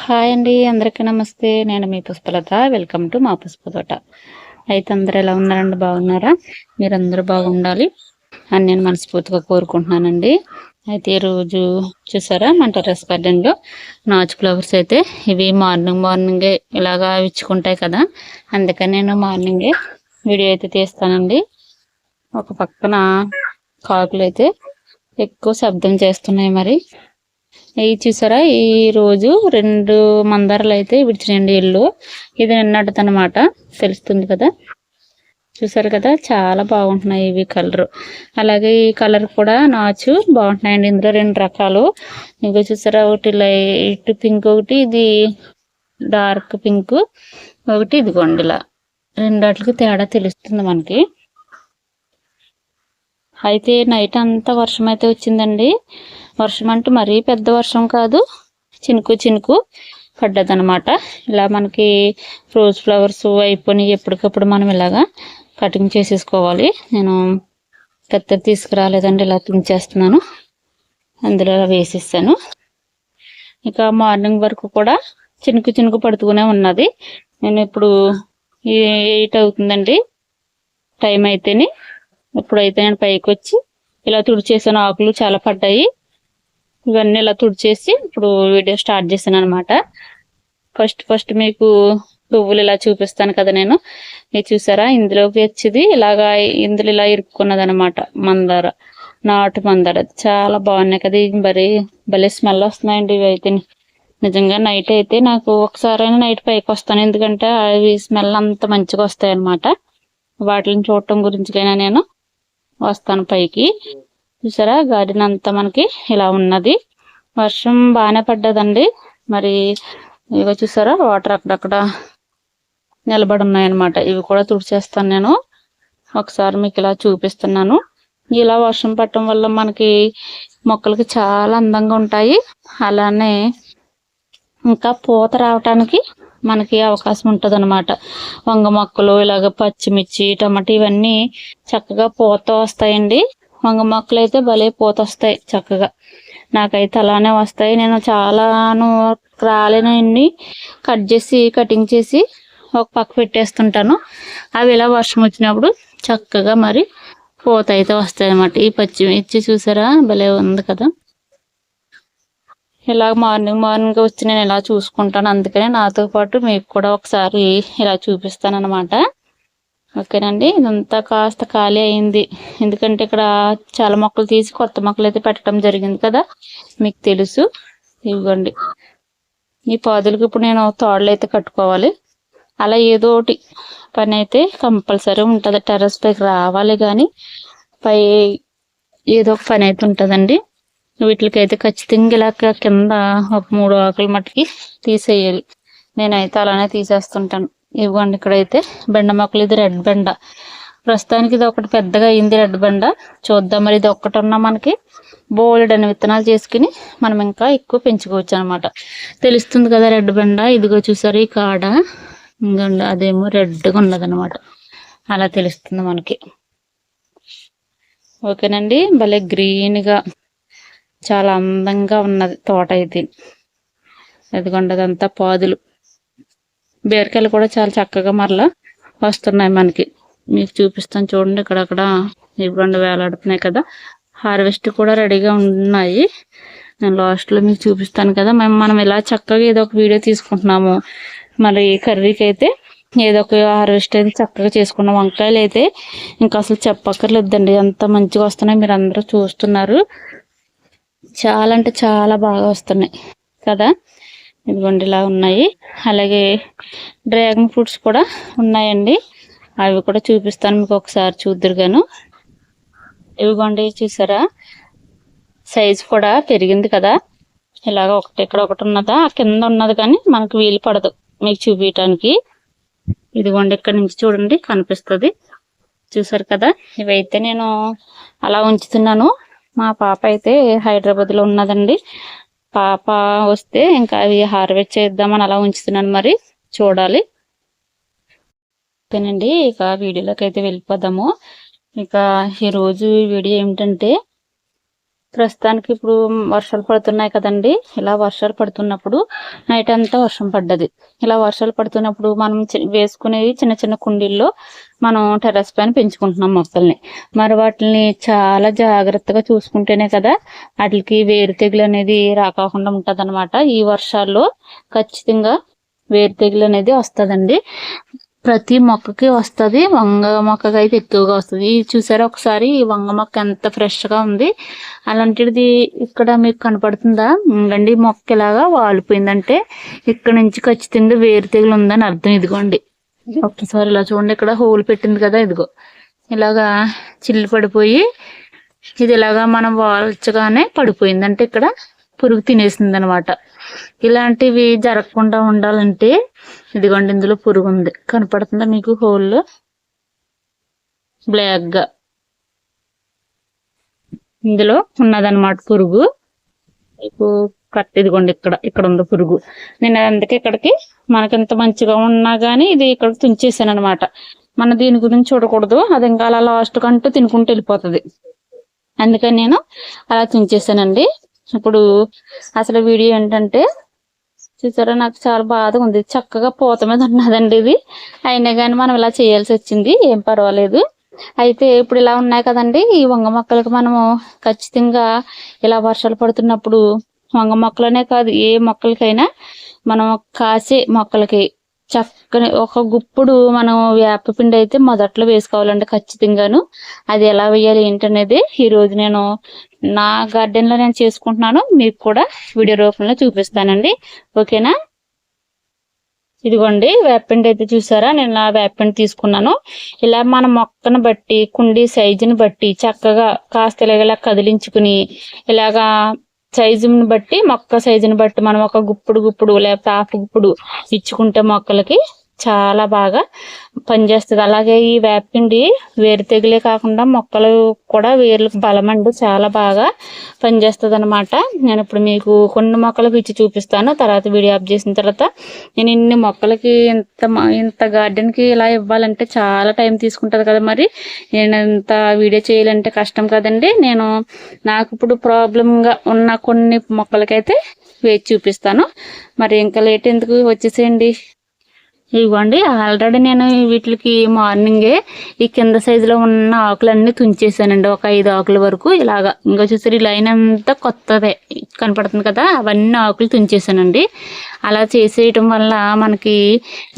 Hi అండి అందరికీ నమస్తే. నేను మీ పుష్పలత. వెల్కమ్ టు మా పుష్ప తోట. అయితే అందరు ఎలా ఉన్నారండి? బాగున్నారా? మీరందరూ బాగుండాలి అని నేను మనస్ఫూర్తిగా కోరుకుంటున్నానండి. అయితే ఈరోజు చూసారా మన టెరస్ గార్డెన్లో నాచు ఫ్లవర్స్ అయితే ఇవి మార్నింగ్ మార్నింగే ఇలాగా ఇచ్చుకుంటాయి కదా. అందుకని నేను మార్నింగే వీడియో అయితే తీస్తానండి. ఒక పక్కన కాకులు అయితే ఎక్కువ శబ్దం చేస్తున్నాయి మరి. ఇవి చూసారా? ఈ రోజు రెండు మందారాలు అయితే విడిచినండి ఇల్లు. ఇది నిన్నటిదనమాట తెలుస్తుంది కదా? చూసారు కదా? చాలా బాగుంటున్నాయి ఇవి కలర్. అలాగే ఈ కలర్ కూడా నాచు బాగుంటున్నాయండి. ఇందులో రెండు రకాలు. ఇంకా చూసారా? ఒకటి లైట్ పింక్ ఒకటి ఇది డార్క్ పింక్ ఒకటి ఇదిగోండి ఇలా. రెండాటికి తేడా తెలుస్తుంది మనకి. అయితే నైట్ అంతా వర్షం అయితే వచ్చిందండి. వర్షం అంటే మరీ పెద్ద వర్షం కాదు. చినుకు చినుకు పడ్డదనమాట ఇలా మనకి రోజ్ ఫ్లవర్స్ అయిపోయి ఎప్పటికప్పుడు మనం ఇలాగా కటింగ్ చేసేసుకోవాలి. నేను కత్తెర తీసుకురాలేదండి ఇలా తుంచేస్తున్నాను. అందులో వేసేసాను వేసేస్తాను. ఇక మార్నింగ్ వరకు కూడా చినుకు చినుకు పడుతూనే ఉన్నది. నేను ఇప్పుడు ఎయిట్ అవుతుందండి. టైం అయితేనే. ఇప్పుడైతే నేను పైకి వచ్చి ఇలా తుడిచేసిన. ఆకులు చాలా పడ్డాయి. ఇవన్నీ ఇలా తుడిచేసి ఇప్పుడు వీడియో స్టార్ట్ చేశాను అనమాట ఫస్ట్ ఫస్ట్ మీకు పువ్వులు ఇలా చూపిస్తాను కదా నేను. ఇది చూసారా? ఇందులోకి వచ్చింది ఇలాగా ఇందులో ఇలా ఇరుక్కున్నది అనమాట మందార నాటు మందార. చాలా బాగున్నాయి కదా మరి. భలే స్మెల్ వస్తున్నాయండి ఇవి అయితే. నిజంగా నైట్ అయితే నాకు ఒకసారైనా నైట్ పైకి వస్తాను. ఎందుకంటే అవి స్మెల్ అంత మంచిగా వస్తాయి అనమాట వాటిని చూడటం గురించి నేను వస్తాను పైకి. చూసారా? గార్డెన్ అంతా మనకి ఇలా ఉన్నది. వర్షం బాగానే పడ్డదండి. మరి ఇక చూసారా? వాటర్ అక్కడక్కడ నిలబడి ఉన్నాయన్నమాట ఇవి కూడా తుడిచేస్తాను నేను. ఒకసారి మీకు ఇలా చూపిస్తున్నాను. ఇలా వర్షం పట్టడం వల్ల మనకి మొక్కలకి చాలా అందంగా ఉంటాయి. అలానే ఇంకా పూత రావటానికి మనకి అవకాశం ఉంటుంది అనమాట వంగ మొక్కలు ఇలాగ పచ్చిమిర్చి టమాటా ఇవన్నీ చక్కగా పూత వస్తాయండి. వంగ మొక్కలు అయితే భలే పూత వస్తాయి చక్కగా. నాకైతే అలానే వస్తాయి. నేను చాలాను రాలేనన్ని కట్ చేసి కటింగ్ చేసి ఒక పక్క పెట్టేస్తుంటాను. అవి ఇలా వర్షం వచ్చినప్పుడు చక్కగా మరి పూత అయితే వస్తాయి అన్నమాట ఈ పచ్చిమిర్చి చూసారా? భలే ఉంది కదా. ఇలా మార్నింగ్ మార్నింగ్ వచ్చి నేను ఇలా చూసుకుంటాను. అందుకనే నాతో పాటు మీకు కూడా ఒకసారి ఇలా చూపిస్తాను అనమాట ఓకేనండి. ఇదంతా కాస్త ఖాళీ అయింది. ఎందుకంటే ఇక్కడ చాలా మొక్కలు తీసి కొత్త మొక్కలు అయితే పెట్టడం జరిగింది కదా మీకు తెలుసు. ఇవ్వండి. ఈ పాదులకు ఇప్పుడు నేను తోడలు అయితే కట్టుకోవాలి. అలా ఏదో ఒకటి పని అయితే కంపల్సరీ ఉంటుంది. టెర్రస్ పైకి రావాలి కానీ పై ఏదో ఒక పని అయితే ఉంటుందండి. వీటికైతే ఖచ్చితంగా ఇలా కింద ఒక మూడు ఆకులు మట్టుకి తీసేయాలి. నేనైతే అలానే తీసేస్తుంటాను. ఇవ్వండి ఇక్కడైతే బెండ మొక్కలు. ఇది రెడ్ బెండ. ప్రస్తుతానికి ఇది ఒకటి పెద్దగా అయింది రెడ్ బెండ. చూద్దాం మరి ఇది ఒక్కటి ఉన్నా మనకి బోల్డ్ అని విత్తనాలు చేసుకుని మనం ఇంకా ఎక్కువ పెంచుకోవచ్చు అనమాట తెలుస్తుంది కదా రెడ్ బెండ. ఇదిగో చూసారు ఈ కాడ. ఇంకండి అదేమో రెడ్గా ఉన్నదనమాట అలా తెలుస్తుంది మనకి. ఓకేనండి. భలే గ్రీన్గా చాలా అందంగా ఉన్నది తోట అయితే అదిగోండి పాదులు. బీరకాయలు కూడా చాలా చక్కగా మరలా వస్తున్నాయి మనకి. మీకు చూపిస్తాను చూడండి ఇక్కడక్కడ ఇవ్వండి వేలాడుతున్నాయి కదా. హార్వెస్ట్ కూడా రెడీగా ఉన్నాయి. నేను లాస్ట్లో మీకు చూపిస్తాను కదా. మేము మనం ఇలా చక్కగా ఏదో ఒక వీడియో తీసుకుంటున్నాము. మరి కర్రీకి అయితే ఏదో ఒక హార్వెస్ట్ అయితే చక్కగా చేసుకున్నాం. వంకాయలు అయితే ఇంకా అసలు చెప్పక్కర్లేదండి. ఎంత మంచిగా వస్తున్నాయి మీరు అందరూ చూస్తున్నారు. చాలా అంటే చాలా బాగా వస్తున్నాయి కదా. ఇదిగోండి ఇలా ఉన్నాయి. అలాగే డ్రాగన్ ఫ్రూట్స్ కూడా ఉన్నాయండి. అవి కూడా చూపిస్తాను మీకు ఒకసారి చూద్దరుగాను. ఇవిగోండి చూసారా? సైజు కూడా పెరిగింది కదా. ఇలాగ ఒకటి ఇక్కడ ఒకటి ఉన్నదా? కింద ఉన్నది కానీ మనకు వీలు పడదు మీకు చూపించడానికి ఇదిగోండి ఇక్కడ నుంచి చూడండి కనిపిస్తుంది. చూసారు కదా? ఇవైతే నేను అలా ఉంచుతున్నాను. మా పాప అయితే హైదరాబాద్లో ఉన్నదండి. పాప వస్తే ఇంకా అవి హార్వెస్ట్ చేద్దామని అలా ఉంచుతున్నాను మరి. చూడాలి. ఓకేనండి ఇక వీడియోలోకి అయితే వెళ్ళిపోదాము. ఇక ఈరోజు వీడియో ఏమిటంటే ప్రస్తుతానికి ఇప్పుడు వర్షాలు పడుతున్నాయి కదండి. ఇలా వర్షాలు పడుతున్నప్పుడు నైట్ అంతా వర్షం పడ్డది. ఇలా వర్షాలు పడుతున్నప్పుడు మనం చి- వేసుకునేవి చిన్న చిన్న కుండీల్లో మనం టెర్రస్ పైన పెంచుకుంటున్నాం మొక్కల్ని. మరి వాటిని చాలా జాగ్రత్తగా చూసుకుంటేనే కదా వాటికి వేరు తెగులు అనేది రాకుండా ఉంటుంది ఈ వర్షాల్లో ఖచ్చితంగా వేరు తెగులు అనేది వస్తుందండి. ప్రతి మొక్కకి వస్తుంది. వంగ మొక్కకి అయితే ఎక్కువగా వస్తుంది. ఇది చూసారా ఒకసారి ఈ వంగ మొక్క ఎంత ఫ్రెష్గా ఉంది. అలాంటిది ఇక్కడ మీకు కనపడుతుందా? ఇంకండి మొక్క ఇలాగా వాలిపోయిందంటే ఇక్కడ నుంచి ఖచ్చితంగా వేరు తెగులు ఉందని అర్థం. ఇదిగోండి. ఒక్కసారి ఇలా చూడండి ఇక్కడ హోల్ పెట్టింది కదా ఇదిగో. ఇలాగా చిల్లు పడిపోయి ఇది ఇలాగా మనం వాల్చగానే పడిపోయింది. అంటే ఇక్కడ పురుగు తినేసింది అనమాట ఇలాంటివి జరగకుండా ఉండాలంటే ఇదిగోండి ఇందులో పురుగు ఉంది. కనపడుతుందా మీకు హోల్ బ్లాక్గా ఇందులో ఉన్నదన్నమాట పురుగు. మీకు కట్ ఇదిగోండి ఇక్కడ ఇక్కడ ఉంది పురుగు. నేను అందుకే ఇక్కడికి మనకి ఎంత మంచిగా ఉన్నా గానీ ఇది ఇక్కడ తుంచేసాను అనమాట మన దీని గురించి చూడకూడదు. అది ఇంకా అలా లాస్ట్ కంటూ తినుకుంటూ వెళ్ళిపోతుంది. అందుకని నేను అలా తుంచేసానండి. ఇప్పుడు అసలు వీడియో ఏంటంటే చూసారా నాకు చాలా బాధగా ఉంది. చక్కగా పూత మీద ఉన్నదండి ఇది. అయినా కానీ మనం ఇలా చేయాల్సి వచ్చింది. ఏం పర్వాలేదు. అయితే ఇప్పుడు ఇలా ఉన్నాయి కదండి. ఈ వంగ మొక్కలకు మనము ఖచ్చితంగా ఇలా వర్షాలు పడుతున్నప్పుడు వంగ మొక్కలనే కాదు ఏ మొక్కలకైనా మనం కాసే మొక్కలకి చక్కని ఒక గుప్పుడు మనం వేపపిండి అయితే మొదట్లో వేసుకోవాలండి ఖచ్చితంగాను. అది ఎలా వేయాలి ఏంటనేది ఈరోజు నేను నా గార్డెన్లో నేను చేసుకుంటున్నాను. మీకు కూడా వీడియో రూపంలో చూపిస్తానండి. ఓకేనా? ఇదిగోండి వేపపిండి అయితే చూసారా? నేను ఆ వేపపిండి తీసుకున్నాను. ఇలా మన మొక్కను బట్టి కుండీ సైజుని బట్టి చక్కగా కాస్త ఇలాగ ఇలా కదిలించుకుని ఇలాగా సైజుని బట్టి మొక్క సైజుని బట్టి మనం ఒక గుప్పుడు గుప్పుడు లేకపోతే హాఫ్ గుప్పుడు ఇచ్చుకుంటే మొక్కలకి చాలా బాగా పనిచేస్తుంది. అలాగే ఈ వేపపిండి వేరు తెగులే కాకుండా మొక్కలు కూడా వేర్లకు బలమండి చాలా బాగా పనిచేస్తుంది అనమాట నేను ఇప్పుడు మీకు కొన్ని మొక్కలకు ఇచ్చి చూపిస్తాను. తర్వాత వీడియో ఆఫ్ చేసిన తర్వాత నేను ఇన్ని మొక్కలకి ఇంత మ- ఇంత గార్డెన్కి ఇలా ఇవ్వాలంటే చాలా టైం తీసుకుంటుంది కదా మరి. నేను ఇంత వీడియో చేయాలంటే కష్టం కదండి. నేను నాకు ఇప్పుడు ప్రాబ్లంగా ఉన్న కొన్ని మొక్కలకైతే వేచి చూపిస్తాను. మరి ఇంకా లేట్ ఎందుకు వచ్చేసేయండి? ఇవ్వండి. ఆల్రెడీ నేను వీటికి మార్నింగే ఈ కింద సైజులో ఉన్న ఆకులన్నీ తుంచేసానండి. ఒక ఐదు ఆకుల వరకు. ఇలాగా ఇంకా చూసారు ఈ లైన్ అంతా కొత్తదే కనపడుతుంది కదా అవన్నీ ఆకులు తుంచేసానండి. అలా చేసేయటం వల్ల మనకి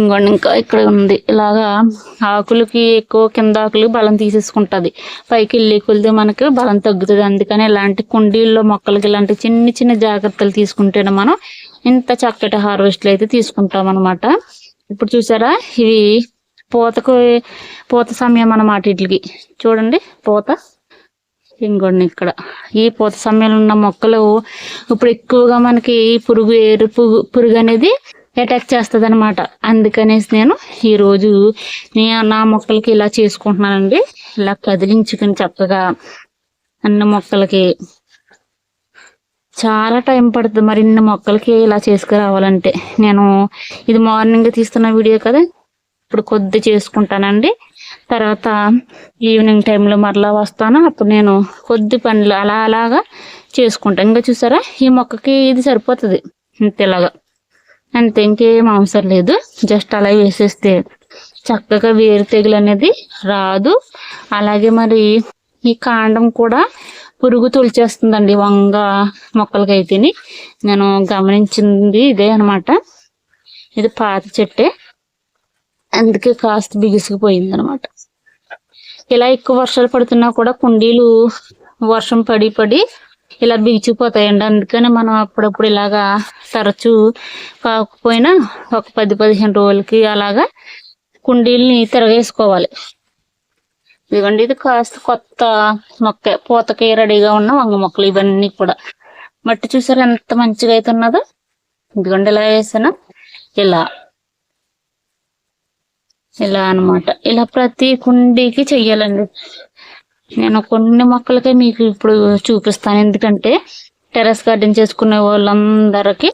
ఇంకోండి ఇంకా ఇక్కడ ఉంది. ఇలాగా ఆకులకి ఎక్కువ కింద ఆకులు బలం తీసేసుకుంటుంది. పైకి వెళ్ళి కొలిది మనకి బలం తగ్గుతుంది. అందుకని ఇలాంటి కుండీల్లో మొక్కలకి ఇలాంటి చిన్న చిన్న జాగ్రత్తలు తీసుకుంటేనే మనం ఇంత చక్కటి హార్వెస్ట్లు అయితే తీసుకుంటాం అనమాట ఇప్పుడు చూసారా? ఇవి పూతకు పూత సమయం అన్నమాట వీటికి చూడండి పూత. ఇంకోండి ఇక్కడ. ఈ పూత సమయంలో ఉన్న మొక్కలు ఇప్పుడు ఎక్కువగా మనకి పురుగు ఏరు పురుగు పురుగు అనేది అటాక్ చేస్తుంది అనమాట అందుకనేసి నేను ఈరోజు నేను నా మొక్కలకి ఇలా చేసుకుంటున్నానండి. ఇలా కదిలించుకుని చక్కగా అన్ని మొక్కలకి చాలా టైం పడుతుంది. మరి ఇన్ని మొక్కలకి ఇలా చేసుకురావాలంటే. నేను ఇది మార్నింగ్ తీస్తున్న వీడియో కదా? ఇప్పుడు కొద్ది చేసుకుంటానండి. తర్వాత ఈవినింగ్ టైంలో మరలా వస్తాను. అప్పుడు నేను కొద్ది పనులు అలా అలాగా చేసుకుంటాను ఇంకా చూసారా? ఈ మొక్కకి ఇది సరిపోతుంది. ఇంతలాగా. అంతే ఇంకేం అవసరం లేదు. జస్ట్ అలా వేసేస్తే చక్కగా వేరు తెగులు అనేది రాదు. అలాగే మరి ఈ కాండం కూడా పురుగు తొలిచేస్తుందండి వంగ మొక్కలకైతేని. నేను గమనించింది ఇదే అనమాట ఇది పాత చెట్టే. అందుకే కాస్త బిగుసుకుపోయింది అనమాట ఇలా ఎక్కువ వర్షాలు పడుతున్నా కూడా కుండీలు వర్షం పడి పడి ఇలా బిగిచిపోతాయండి. అందుకని మనం అప్పుడప్పుడు ఇలాగా తరచూ కాకపోయినా ఒక పది పదిహేను రోజులకి అలాగా కుండీల్ని తిరగేసుకోవాలి. ఇదిగోండి ఇది కాస్త కొత్త మొక్క పూతకి రెడీగా ఉన్న వంగ మొక్కలు ఇవన్నీ కూడా. మట్టి చూసారు ఎంత మంచిగా అయితే ఉన్నదో? ఇదిగోండి ఇలా వేసాను. ఇలా. ఇలా అన్నమాట. ఇలా ప్రతి కుండీకి చెయ్యాలండి. నేను కొన్ని మొక్కలకే మీకు ఇప్పుడు చూపిస్తాను. ఎందుకంటే టెర్రస్ గార్డెన్ చేసుకునే వాళ్ళందరికీ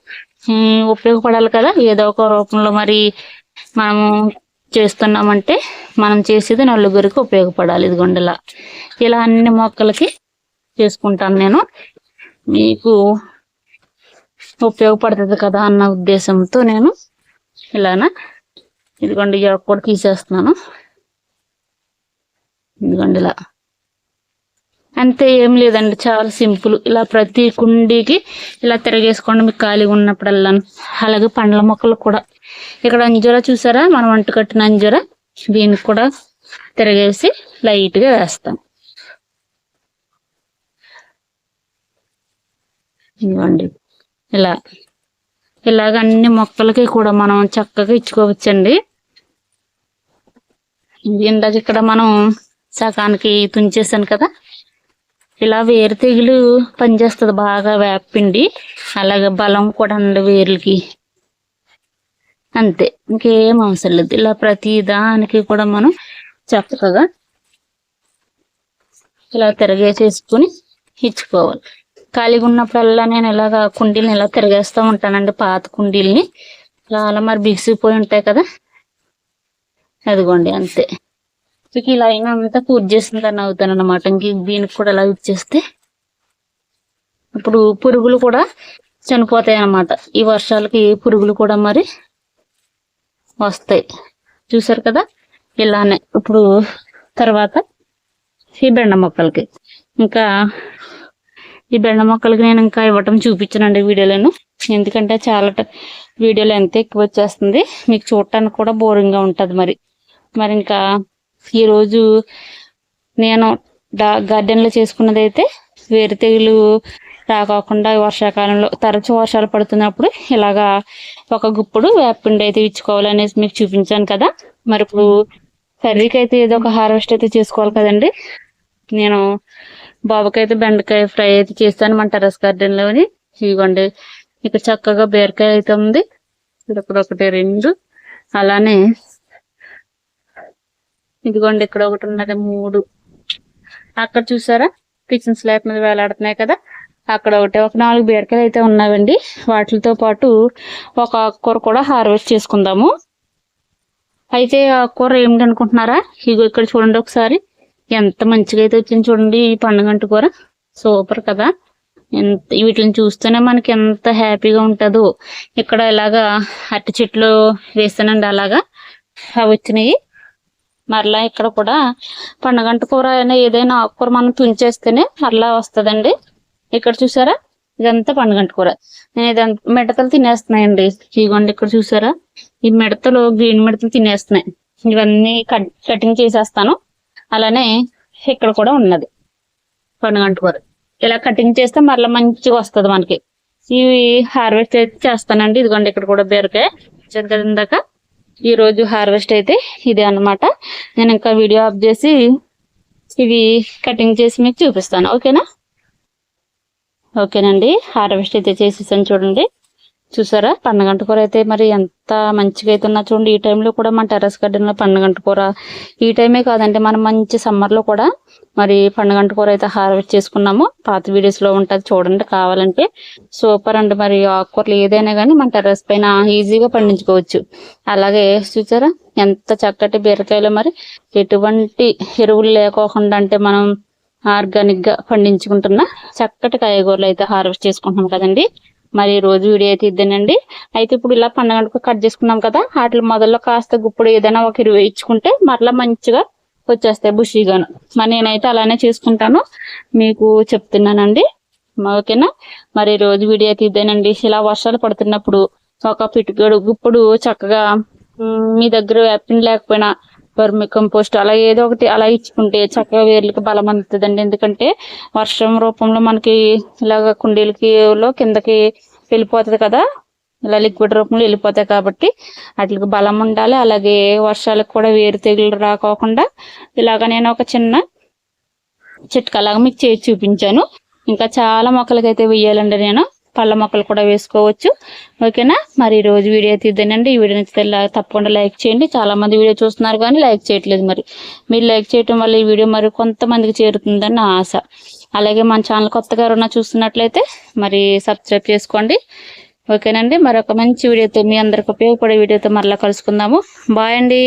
ఉపయోగపడాలి కదా. ఏదో ఒక రూపంలో మరి మనము చేస్తున్నామంటే మనం చేసేది నలుగురికి ఉపయోగపడాలి ఇది ఇలా ఇలా అన్ని మొక్కలకి చేసుకుంటాను నేను. మీకు ఉపయోగపడుతుంది కదా అన్న ఉద్దేశంతో నేను ఇలానా ఇదిగోండి కూడా తీసేస్తున్నాను. ఇదిగోండి ఇలా. అంతే ఏం లేదండి చాలా సింపుల్. ఇలా ప్రతి కుండీకి ఇలా తిరగేసుకోండి మీకు ఖాళీగా ఉన్నప్పుడల్లా. అలాగే పండ్ల మొక్కలు కూడా. ఇక్కడ అంజూరా చూసారా? మనం వంట కట్టిన అంజూరా. దీనికి కూడా తిరగేసి లైట్గా వేస్తాం. ఇవ్వండి ఇలా. ఇలాగ అన్ని మొక్కలకి కూడా మనం చక్కగా ఇచ్చుకోవచ్చండి. ఇందాక ఇక్కడ మనం సగానికి తుంచేసాను కదా? ఇలా వేరు తెగులు పనిచేస్తుంది బాగా వేపిండి అలాగే బలం కూడా అండి వేర్లకి. అంతే. ఇంకేం అవసరం లేదు. ఇలా ప్రతి దానికి కూడా మనం చక్కగా ఇలా తిరగేసేసుకుని ఇచ్చుకోవాలి. ఖాళీగా ఉన్నప్పుడల్లా నేను ఇలాగ కుండీలని ఇలా తిరగేస్తూ ఉంటానండి పాత కుండీల్ని. చాలా మరి బిగిసిపోయి ఉంటాయి కదా. అదిగోండి అంతే. ఇక ఇలా అయినా అంతా పూర్తి చేసిందని అవుతాను అనమాట ఇంక దీనికి కూడా ఇలా ఇచ్చేస్తే ఇప్పుడు పురుగులు కూడా చనిపోతాయి అన్నమాట ఈ వర్షాలకి పురుగులు కూడా మరి వస్తాయి. చూసారు కదా? ఇలానే. ఇప్పుడు తర్వాత ఈ బెండ మొక్కలకి. ఇంకా ఈ బెండ మొక్కలకి నేను ఇంకా ఇవ్వటం చూపించానండి వీడియోలను. ఎందుకంటే చాలా వీడియోలు ఎంత ఎక్కువ వచ్చేస్తుంది. మీకు చూడటానికి కూడా బోరింగ్గా ఉంటుంది మరి. మరి ఇంకా ఈరోజు నేను డా గార్డెన్లో చేసుకున్నదైతే వేరుతెగులు వేరు తెగులు రాకోకుండా వర్షాకాలంలో తరచు వర్షాలు పడుతున్నప్పుడు ఇలాగా ఒక గుప్పుడు వేపిండి అయితే ఇచ్చుకోవాలనేసి మీకు చూపించాను కదా. మరి ఇప్పుడు కర్రీకి అయితే ఏదో ఒక హార్వెస్ట్ అయితే చేసుకోవాలి కదండి. నేను బాబుకైతే బెండకాయ ఫ్రై అయితే చేస్తాను మన టెరస్ గార్డెన్లోని. ఇవ్వండి ఇక్కడ చక్కగా బీరకాయ అయితే ఉంది. ఇక్కడ ఒకటి రెండు. అలానే ఇదిగోండి ఇక్కడ ఒకటి ఉన్నది మూడు. అక్కడ చూసారా? కిచెన్ స్లాబ్ మీద వేలాడుతున్నాయి కదా? అక్కడ ఒకటి ఒక నాలుగు బీరకాయలు అయితే ఉన్నాయండి వాటితో పాటు ఒక ఆకుకూర కూడా హార్వెస్ట్ చేసుకుందాము. అయితే ఆకుకూర ఏమిటి అనుకుంటున్నారా? ఇగో ఇక్కడ చూడండి ఒకసారి. ఎంత మంచిగా అయితే వచ్చింది చూడండి ఈ పండుగంట కూర. సూపర్ కదా? ఎంత వీటిని చూస్తేనే మనకి ఎంత హ్యాపీగా ఉంటుందో. ఇక్కడ ఇలాగా అరటి చెట్లు వేస్తానండి అలాగా. అవి వచ్చినాయి. మరలా ఇక్కడ కూడా పండగంట కూర అయినా ఏదైనా ఆకుకూర మనం తుంచేస్తేనే మరలా వస్తుందండి. ఇక్కడ చూసారా? ఇదంతా పండుగంట కూర. నేను ఇదంతా మిడతలు తినేస్తున్నాయండి. ఇదిగోండి ఇక్కడ చూసారా? ఈ మిడతలు గ్రీన్ మిడతలు తినేస్తున్నాయి. ఇవన్నీ కట్ కటింగ్ చేసేస్తాను. అలానే ఇక్కడ కూడా ఉన్నది పండుగంట కూర. ఇలా కటింగ్ చేస్తే మరలా మంచిగా వస్తుంది మనకి. ఇవి హార్వెస్ట్ అయితే చేస్తానండి. ఇదిగోండి ఇక్కడ కూడా బీరకాయ. చూశారు కదా ఇందాక ఈ రోజు హార్వెస్ట్ అయితే ఇదే అన్నమాట. నేను ఇంకా వీడియో ఆఫ్ చేసి ఇవి కటింగ్ చేసి మీకు చూపిస్తాను. ఓకేనా? ఓకేనండి. హార్వెస్ట్ అయితే చేసేసాను చూడండి. చూసారా? పండగంట కూర అయితే మరి ఎంత మంచిగా అయితే చూడండి. ఈ టైంలో కూడా మన టెర్రస్ గార్డెన్లో పండగంట కూర. ఈ టైమే కాదండి మనం మంచి సమ్మర్లో కూడా మరి పండుగంట కూర అయితే హార్వెస్ట్ చేసుకున్నాము. పాత వీడియోస్లో ఉంటుంది చూడండి కావాలంటే సూపర్ అండి మరి ఆకుకూరలు ఏదైనా కానీ మన టెర్రస్ పైన ఈజీగా పండించుకోవచ్చు. అలాగే చూసారా? ఎంత చక్కటి బీరకాయలు మరి. ఎటువంటి ఎరువులు లేకోకుండా అంటే మనం ఆర్గానిక్గా పండించుకుంటున్న చక్కటి కాయగూరలు అయితే హార్వెస్ట్ చేసుకుంటున్నాం కదండి. మరి ఈ రోజు వీడియో అయితే ఇద్దానండి. అయితే ఇప్పుడు ఇలా పండగలకు కట్ చేసుకున్నాం కదా వాటి మొదల్లో కాస్త గుప్పుడు ఏదైనా ఒక ఇరవై ఇచ్చుకుంటే మరలా మంచిగా వచ్చేస్తాయి బుషీగాను. మరి నేనైతే అలానే చేసుకుంటాను. మీకు చెప్తున్నానండి. ఓకేనా? మరి రోజు వీడియో అయితే ఇద్దానండి. ఇలా వర్షాలు పడుతున్నప్పుడు ఒక పిట్టుగడు గుప్పుడు చక్కగా మీ దగ్గర వేపిన లేకపోయినా వర్మి కంపోస్ట్. అలా ఏదో ఒకటి అలా ఇచ్చుకుంటే చక్కగా వేర్లకి బలం అందుతుందండి. ఎందుకంటే వర్షం రూపంలో మనకి ఇలాగ కుండీలకి లో కిందకి వెళ్ళిపోతుంది కదా. ఇలా లిక్విడ్ రూపంలో వెళ్ళిపోతాయి కాబట్టి వాటికి బలం ఉండాలి. అలాగే వర్షాలకు కూడా వేరు తెగులు రాకోకుండా ఇలాగ నేను ఒక చిన్న చిట్కలాగా మీకు చేసి చూపించాను. ఇంకా చాలా మొక్కలకి అయితే వేయాలండి నేను. పళ్ళ మొక్కలు కూడా వేసుకోవచ్చు. ఓకేనా? మరి ఈ రోజు వీడియో తీద్దానండి ఈ వీడియో నచ్చితే తప్పకుండా లైక్ చేయండి. చాలామంది వీడియో చూస్తున్నారు కానీ లైక్ చేయట్లేదు మరి. మీరు లైక్ చేయటం వల్ల ఈ వీడియో మరి కొంతమందికి చేరుతుందని నా ఆశ. అలాగే మన ఛానల్ కొత్తగా ఎవరన్నా చూస్తున్నట్లయితే మరి సబ్స్క్రైబ్ చేసుకోండి. ఓకేనండి? మరొక మంచి వీడియోతో మీ అందరికి ఉపయోగపడే వీడియోతో మరలా కలుసుకుందాము. బాయ్ అండి.